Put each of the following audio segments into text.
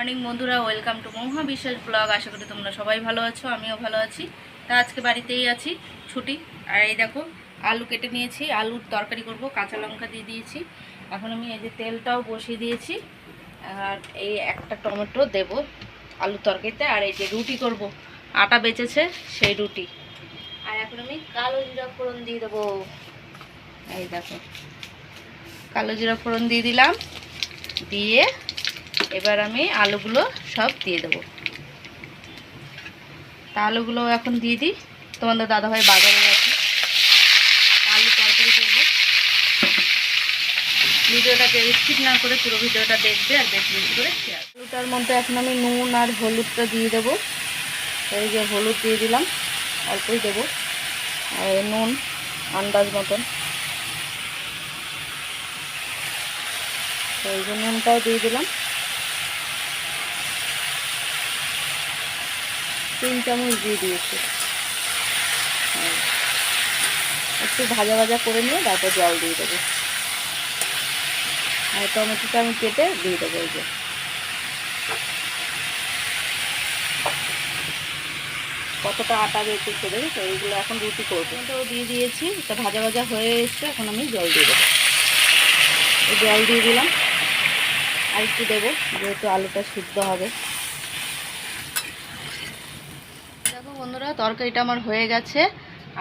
Morning বন্ধুরা, welcome to মহা বিশ্বাস ব্লগ। আশা করি তোমরা সবাই ভালো আছো, আমিও ভালো আছি। তা আজকে বাড়িতেই আছি, ছুটি। আর এই দেখো, আলু কেটে নিয়েছি, আলুর তরকারি করব, কাঁচা লঙ্কা দিয়ে দিয়েছি। এখন আমি এই যে তেলটাও বসিয়ে দিয়েছি, আর এই একটা টমেটো দেব আলুর তরকারিতে, আর এই যে রুটি করব। আটা বেঁচেছে, সেই রুটি। আর এখন আমি কালো জিরা ফোড়ন দিয়ে দেবো। এই দেখো, কালো জিরা ফোড়ন দিয়ে দিলাম, দিয়ে এবার আমি আলুগুলো সব দিয়ে দেবো। তা আলুগুলো এখন দিয়ে দিই। তোমাদের দাদাভাই বাজারে গেছে। আলু তরকারি করব। ভিডিওটাকে স্কিপ না করে পুরো ভিডিওটা দেখবে আর বেশি বেশি করে আলুটার মধ্যে এখন আমি নুন আর হলুদটা দিয়ে দেবো। এই যে হলুদ দিয়ে দিলাম, অল্পই দেবো। আর নুন আন্দাজ মতন। এই যে নুনটাও দিয়ে দিলাম। তিন চামচ দিয়ে দিয়েছি। হ্যাঁ। একটু ভাজা ভাজা করে নিয়ে তারপর জল দিয়ে দেবো। আর টমেটোটা আমি কেটে দিয়ে দেবো এই যে। কতটা আটা বেঁচেছে দেখেছ এইগুলো এখন রুটি করব। তো দিয়ে দিয়েছি, এটা ভাজা ভাজা হয়ে এসছে, এখন আমি জল দিয়ে দেবো। জল দিয়ে দিলাম। আর একটু দেবো, যেহেতু আলুটা সিদ্ধ হবে দেখো বন্ধুরা তরকারিটা আমার হয়ে গেছে।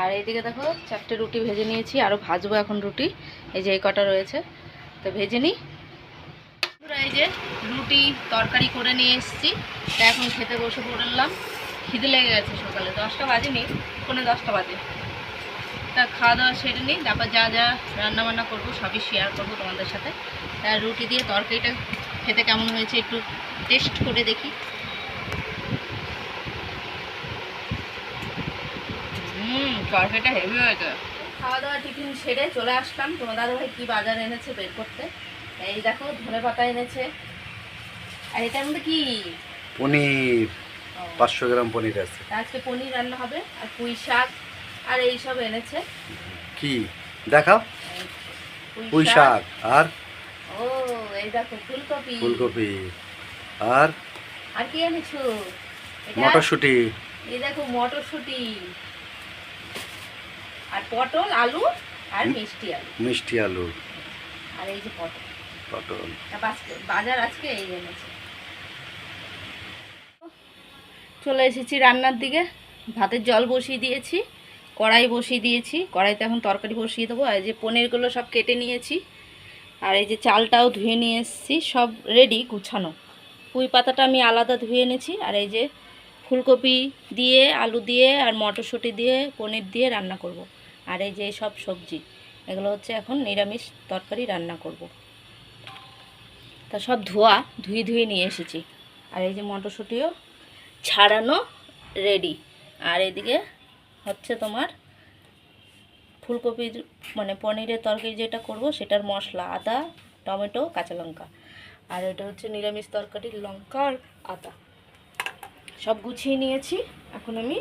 আর এইদিকে দেখো, চারটে রুটি ভেজে নিয়েছি আরও ভাজবো এখন রুটি। এই যে এই কটা রয়েছে, তো ভেজে নিই। এই যে রুটি তরকারি করে নিয়ে এসেছি। তা এখন খেতে বসে পড়লাম। খিদে লেগে গেছে সকালে, দশটা বাজেনি, পৌনে দশটা বাজে। তা খাওয়া দাওয়া সেরে নিই, তারপর যা যা রান্নাবান্না করব সবই শেয়ার করব তোমাদের সাথে। তা রুটি দিয়ে তরকারিটা খেতে কেমন হয়েছে একটু টেস্ট করে দেখি। তরকারিটা হেভি হয়েছে খাওয়া দাওয়া টিফিন সেরে চলে আসলাম। তোমার দাদাভাই কী বাজার এনেছে বের করতে? এই দেখো ধনে পাতা এনেছে। আর এটার মধ্যে কি? পনির। পাঁচশো গ্রাম পনির আছে। আজকে পনির রান্না হবে আর পুঁই শাক আর এই সব এনেছে। কি? দেখাও। পুঁই শাক আর? ও এই দেখো ফুলকপি। ফুলকপি আর? আর কি এনেছো? এটা? মটরশুঁটি। এই দেখো মটরশুঁটি। আর পটল আলু আর মিষ্টি আলু। মিষ্টি আলু। আর এই যে পটল। পটল। বাজার আজকে এই এনেছে। চলে এসেছি রান্নার দিকে। ভাতের জল বসিয়ে দিয়েছি কড়াই বসিয়ে দিয়েছি। কড়াইতে এখন তরকারি বসিয়ে দেবো। আর এই যে পনিরগুলো সব কেটে নিয়েছি। আর এই যে চালটাও ধুয়ে নিয়ে এসেছি। সব রেডি গুছানো। পুঁই পাতাটা আমি আলাদা ধুয়ে এনেছি। আর এই যে ফুলকপি দিয়ে আলু দিয়ে আর মটরশুঁটি দিয়ে পনির দিয়ে রান্না করব। আর এই যে সব সবজি, এগুলো হচ্ছে এখন নিরামিষ তরকারি রান্না করব। তা সব ধোয়া, ধুয়ে ধুয়ে নিয়ে এসেছি। আর এই যে মটরশুঁটিও ছাড়ানো রেডি আর এদিকে হচ্ছে তোমার ফুলকপির মানে পনিরের তরকারি যেটা করব, সেটার মশলা, আদা, টমেটো, কাঁচা লঙ্কা। আর এটা হচ্ছে নিরামিষ তরকারির লঙ্কা আর আদা। সব গুছিয়ে নিয়েছি। এখন আমি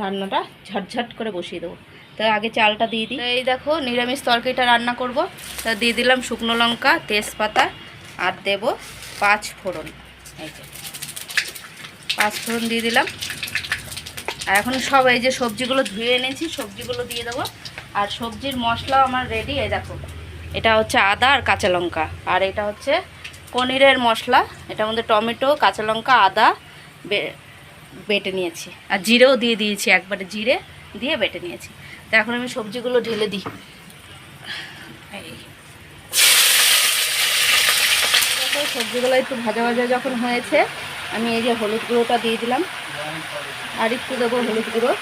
রান্নাটা ঝটঝট করে বসিয়ে দেবো। তো আগে চালটা দিয়ে দিই। এই দেখো, নিরামিষ তরকারিটা রান্না করব। তা দিয়ে দিলাম শুকনো লঙ্কা, তেজপাতা, আর দেব পাঁচ ফোড়ন। এই যে, পাঁচ ফোড়ন দিয়ে দিলাম। আর এখন সব এই যে সবজিগুলো ধুয়ে এনেছি, সবজিগুলো দিয়ে দেবো। আর সবজির মশলা আমার রেডি এই দেখো, এটা হচ্ছে আদা আর কাঁচা লঙ্কা। আর এটা হচ্ছে পনিরের মশলা। এটার মধ্যে টমেটো, কাঁচা লঙ্কা, আদা বেটে নিয়েছি। আর জিরেও দিয়ে দিয়েছি, একবারে জিরে দিয়ে বেটে নিয়েছি। তো এখন আমি সবজিগুলো ঢেলে দিই। সবজিগুলো একটু ভাজা ভাজা যখন হয়েছে, আমি এই যে হলুদ গুঁড়োটা দিয়ে দিলাম। আর একটু দেবো হলুদ গুঁড়ো।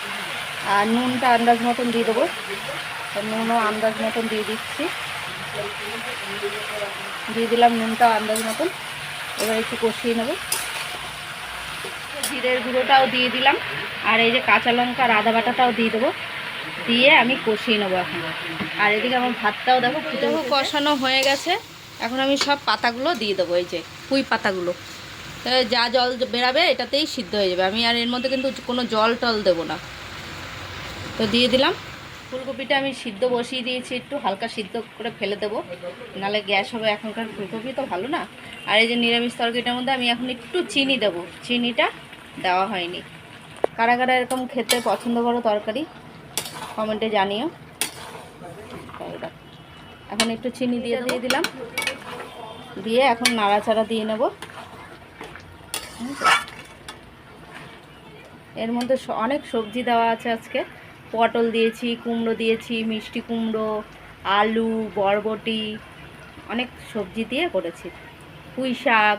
আর নুনটা আন্দাজ মতন দিয়ে দেবো। নুনও আন্দাজ মতন দিয়ে দিচ্ছি। দিয়ে দিলাম নুনটা আন্দাজ মতন। এবার একটু কষিয়ে নেব। জিরের গুঁড়োটাও দিয়ে দিলাম। আর এই যে কাঁচা লঙ্কা আর আদা বাটাটাও দিয়ে দেবো। দিয়ে আমি কষিয়ে নেব এখন। আর এদিকে আমার ভাতটাও দেখো ফুটে কষানো হয়ে গেছে। এখন আমি সব পাতাগুলো দিয়ে দেবো এই যে পুঁই পাতাগুলো। যা জল বেরাবে এটাতেই সিদ্ধ হয়ে যাবে। আমি আর এর মধ্যে কিন্তু কোনো জল টল দেবো না। তো দিয়ে দিলাম। ফুলকপিটা আমি সিদ্ধ বসিয়ে দিয়েছি একটু হালকা সিদ্ধ করে ফেলে দেবো। নাহলে গ্যাস হবে এখনকার ফুলকপি তো ভালো না। আর এই যে নিরামিষ তরকারিটার মধ্যে আমি এখন একটু চিনি দেবো। চিনিটা দেওয়া হয়নি। কারা কারা এরকম খেতে পছন্দ করো তরকারি কমেন্টে জানিও। এখন একটু চিনি দিয়ে দিয়ে দিলাম। দিয়ে এখন নাড়াচাড়া দিয়ে নেব। এর মধ্যে অনেক সবজি দেওয়া আছে আজকে। পটল দিয়েছি কুমড়ো দিয়েছি মিষ্টি কুমড়ো আলু বরবটি অনেক সবজি দিয়ে করেছি। পুঁই শাক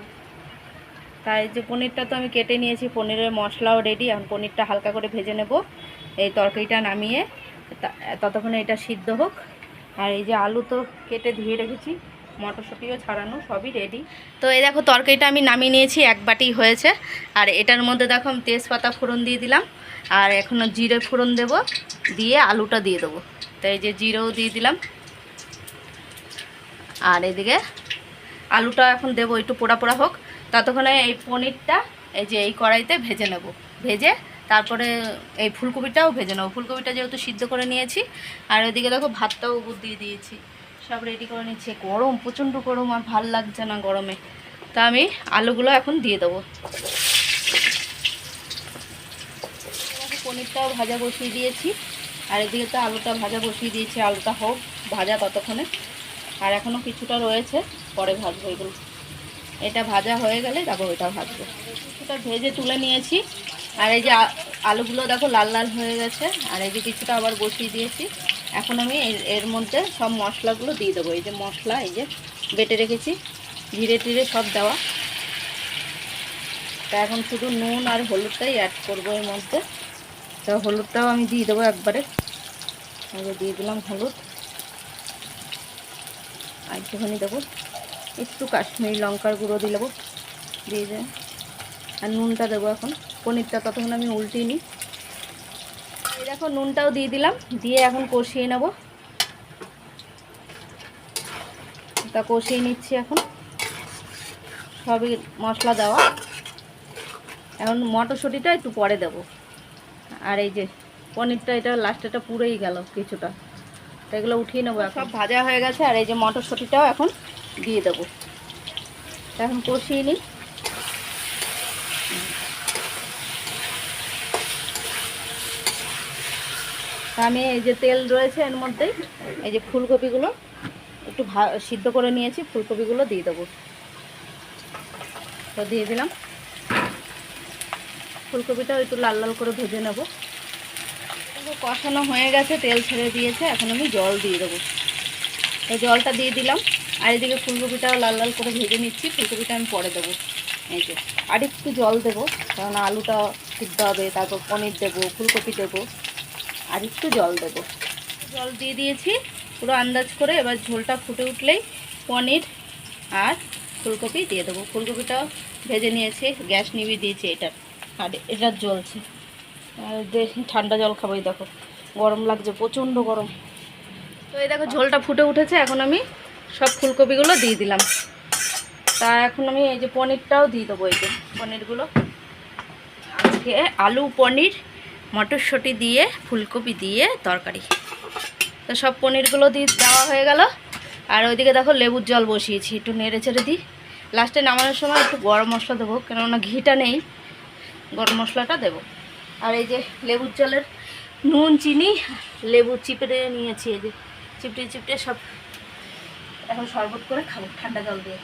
তাই যে পনিরটা তো আমি কেটে নিয়েছি, পনিরের মশলাও রেডি এখন পনিরটা হালকা করে ভেজে নেব। এই তরকারিটা নামিয়ে ততক্ষণে এটা সিদ্ধ হোক। আর এই যে আলু তো কেটে ধুয়ে রেখেছি, মটরশুঁটিও ছাড়ানো, সবই রেডি তো এই দেখো তরকারিটা আমি নামিয়ে নিয়েছি, এক বাটি হয়েছে। আর এটার মধ্যে দেখো আমি তেজপাতা ফোড়ন দিয়ে দিলাম। আর এখনও জিরে ফোড়ন দেব, দিয়ে আলুটা দিয়ে দেবো। তো এই যে জিরেও দিয়ে দিলাম। আর এদিকে আলুটা এখন দেবো, একটু পোড়া পোড়া হোক। ততক্ষণে এই পনিরটা, এই যে এই কড়াইতে ভেজে নেব। ভেজে তারপরে এই ফুলকপিটাও ভেজে নেব। ফুলকপিটা যেহেতু সিদ্ধ করে নিয়েছি, আর ওইদিকে দেখো ভাতটাও উপর দিয়ে দিয়েছি। সব রেডি করে নিচ্ছি। গরম, প্রচণ্ড গরম, আর ভালো লাগছে না গরমে। তা আমি আলুগুলো এখন দিয়ে দেবো। পনিরটাও ভাজা বসিয়ে দিয়েছি, আর এদিকে তো আলুটা ভাজা বসিয়ে দিয়েছি। আলুটা হোক, ভাজা ততক্ষণে। আর এখনও কিছুটা রয়েছে, পরে ভাজবো এগুলো। এটা ভাজা হয়ে গেলে তারপর ওইটা ভাজবো। কিছুটা ভেজে তুলে নিয়েছি। আর এই যে আলুগুলো দেখো লাল লাল হয়ে গেছে। আর এই যে কিছুটা আবার বসিয়ে দিয়েছি। এখন আমি এর- মধ্যে সব মশলাগুলো দিয়ে দেবো। এই যে মশলা, এই যে বেটে রেখেছি। ধীরে ধীরে সব দেওয়া। তা এখন শুধু নুন আর হলুদটাই অ্যাড করব এর মধ্যে। তো হলুদটাও আমি দিয়ে দেবো একবারে। দিয়ে দিলাম হলুদ। আর একটুখানি দেবো। একটু কাশ্মীরি লঙ্কার গুঁড়ো দিয়ে দেবো। দিয়ে যায় আর নুনটা দেবো এখন। পনিরটা ততক্ষণ আমি উল্টিয়ে নিই। দেখো, নুনটাও দিয়ে দিলাম। দিয়ে এখন কষিয়ে নেব। তা কষিয়ে নিচ্ছি এখন। সবই মশলা দেওয়া। এখন মটরশুঁটিটা একটু পরে দেব। আর এই যে পনিরটা, এটা লাস্টেটা পুরেই গেল কিছুটা। তো এগুলো উঠিয়ে নেব সব ভাজা হয়ে গেছে। আর এই যে মটরশুঁটিটাও এখন দিয়ে দেবো। এখন কষিয়ে নিই। আমি এই যে তেল রয়েছে এর মধ্যেই এই যে ফুলকপিগুলো, একটু সিদ্ধ করে নিয়েছি, ফুলকপিগুলো দিয়ে দেবো। তো দিয়ে দিলাম। ফুলকপিটাও একটু লাল লাল করে ভেজে নেব। কষানো হয়ে গেছে, তেল ছেড়ে দিয়েছে, এখন আমি জল দিয়ে দেবো। তো জলটা দিয়ে দিলাম। আর এদিকে ফুলকপিটাও লাল লাল করে ভেজে নিচ্ছি, ফুলকপিটা আমি পরে দেবো। এই যে, আর একটু জল দেবো, কারণ আলুটা সিদ্ধ হবে, তারপর পনির দেবো, ফুলকপি দেবো, আর একটু জল দেবো। জল দিয়ে দিয়েছি, পুরো আন্দাজ করে এবার ঝোলটা ফুটে উঠলেই পনির আর ফুলকপি দিয়ে দেবো। ফুলকপিটাও ভেজে নিয়েছি, গ্যাস নিভিয়ে দিয়েছি এটা আর এটা জ্বলছে ঠান্ডা জল খাব এই দেখো, গরম লাগছে, প্রচণ্ড গরম। তো এই দেখো, ঝোলটা ফুটে উঠেছে, এখন আমি সব ফুলকপিগুলো দিয়ে দিলাম। তা এখন আমি এই যে পনিরটাও দিয়ে দেবো এই যে পনিরগুলো। আজকে আলু, পনির, মটরশুঁটি দিয়ে, ফুলকপি দিয়ে তরকারি। তো সব পনিরগুলো দিয়ে দেওয়া হয়ে গেল। আর ওইদিকে দেখো লেবুর জল বসিয়েছি, একটু নেড়ে ছেড়ে দিই। লাস্টে নামানোর সময় একটু গরম মশলা দেবো, কেননা ঘিটা নেই। গরম মশলাটা দেবো। আর এই যে লেবুর জলের নুন, চিনি, লেবু চিপড়ে নিয়েছি এই যে। চিপটে চিপটে সব এখন শরবত করে খাব ঠান্ডা জল দিয়ে।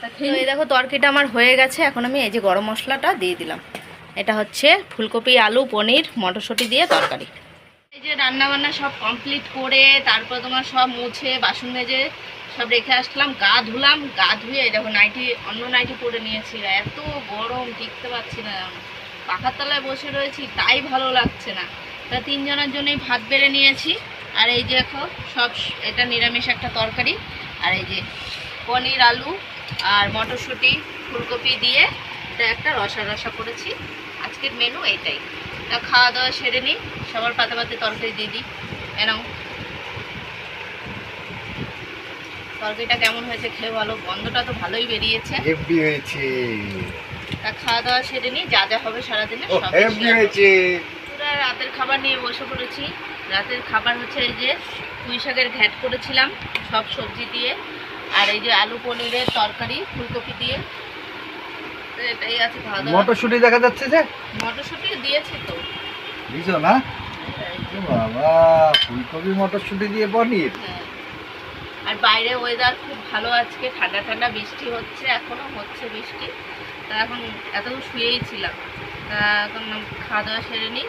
তা খেয়ে দেখো তরকারিটা আমার হয়ে গেছে। এখন আমি এই যে গরম মশলাটা দিয়ে দিলাম। এটা হচ্ছে ফুলকপি আলু পনির মটরশুঁটি দিয়ে তরকারি। এই যে রান্না বান্না সব কমপ্লিট করে তারপর তোমার সব মুছে বাসন মেজে সব রেখে আসলাম গা ধুলাম গা ধুয়ে এই দেখো নাইটি অন্য নাইটি পরে নিয়েছি। এত গরম টিকতে পারছি না। পাখার তলায় বসে রয়েছি তাই ভালো লাগছে না। তা তিনজনের জন্যই ভাত বেড়ে নিয়েছি। আর এই যে দেখো সব এটা নিরামিষ একটা তরকারি। আর এই যে পনির আলু আর মটরশুঁটি ফুলকপি দিয়ে এটা একটা রসা রসা করেছি। আজকের মেনু এইটাই। তা খাওয়া দাওয়া সেরে নিই সবার পাতে পাতে তরকারি দিয়ে দিই। এনাও তরকারিটা কেমন হয়েছে খেয়ে ভালো গন্ধটা তো ভালোই বেরিয়েছে। হেভি হয়েছে। তা খাওয়া দাওয়া সেরে নিই যা যা হবে সারাদিনে সব হেভি হয়েছে। পুরা রাতের খাবার নিয়ে বসে পড়েছি। রাতের খাবার হচ্ছে এই যে পুঁই শাকের ঘ্যাট করেছিলাম সব সবজি দিয়ে। আর এই যে আলু পনিরের তরকারি ফুলকপি দিয়ে। এটাই আছে খাওয়া দাওয়া। মটরশুঁটি দেখা যাচ্ছে যে? মটরশুঁটি দিয়েছি তো। বুঝছ না? বাবা ফুলকপি মটরশুঁটি দিয়ে পনির। হ্যাঁ। আর বাইরে ওয়েদার খুব ভালো আজকে ঠান্ডা ঠান্ডা বৃষ্টি হচ্ছে এখনও হচ্ছে বৃষ্টি। তা এখন এতক্ষণ শুয়েই ছিলাম। তা এখন খাওয়া দাওয়া সেরে নিই।